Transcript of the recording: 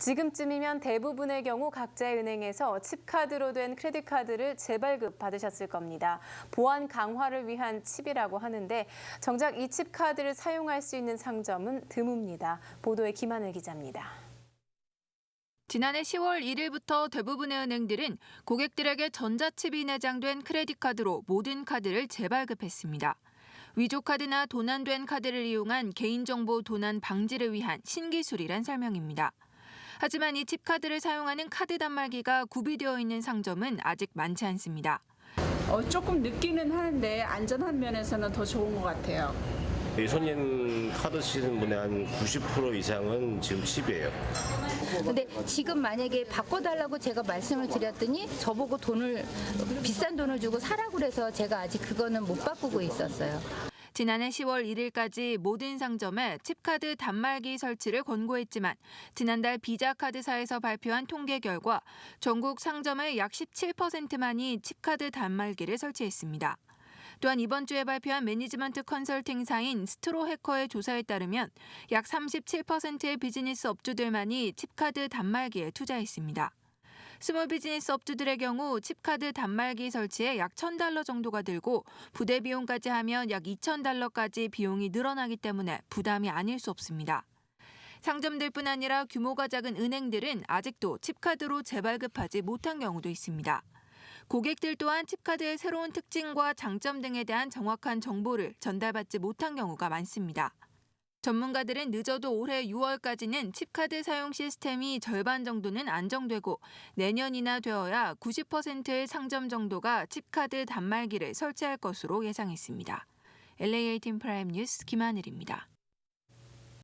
지금쯤이면 대부분의 경우 각자의 은행에서 칩카드로 된 크레딧 카드를 재발급 받으셨을 겁니다. 보안 강화를 위한 칩이라고 하는데 정작 이 칩카드를 사용할 수 있는 상점은 드뭅니다. 보도에 김하늘 기자입니다. 지난해 10월 1일부터 대부분의 은행들은 고객들에게 전자칩이 내장된 크레딧 카드로 모든 카드를 재발급했습니다. 위조 카드나 도난된 카드를 이용한 개인정보 도난 방지를 위한 신기술이란 설명입니다. 하지만 이 칩카드를 사용하는 카드 단말기가 구비되어 있는 상점은 아직 많지 않습니다. 어, 조금 늦기는 하는데 안전한 면에서는 더 좋은 것 같아요. 이 손님 카드 쓰시는 분의 한 90% 이상은 지금 칩이에요. 근데 지금 만약에 바꿔달라고 제가 말씀을 드렸더니 저보고 돈을 비싼 돈을 주고 사라고 그래서 제가 아직 그거는 못 바꾸고 있었어요. 지난해 10월 1일까지 모든 상점에 칩카드 단말기 설치를 권고했지만 지난달 비자카드사에서 발표한 통계 결과 전국 상점의 약 17%만이 칩카드 단말기를 설치했습니다. 또한 이번 주에 발표한 매니지먼트 컨설팅사인 스트로 해커의 조사에 따르면 약 37%의 비즈니스 업주들만이 칩카드 단말기에 투자했습니다. 스몰 비즈니스 업주들의 경우 칩카드 단말기 설치에 약 1,000달러 정도가 들고 부대 비용까지 하면 약 2,000달러까지 비용이 늘어나기 때문에 부담이 아닐 수 없습니다. 상점들 뿐 아니라 규모가 작은 은행들은 아직도 칩카드로 재발급하지 못한 경우도 있습니다. 고객들 또한 칩카드의 새로운 특징과 장점 등에 대한 정확한 정보를 전달받지 못한 경우가 많습니다. 전문가들은 늦어도 올해 6월까지는 칩카드 사용 시스템이 절반 정도는 안정되고 내년이나 되어야 90%의 상점 정도가 칩카드 단말기를 설치할 것으로 예상했습니다. LA18 프라임 뉴스 김하늘입니다.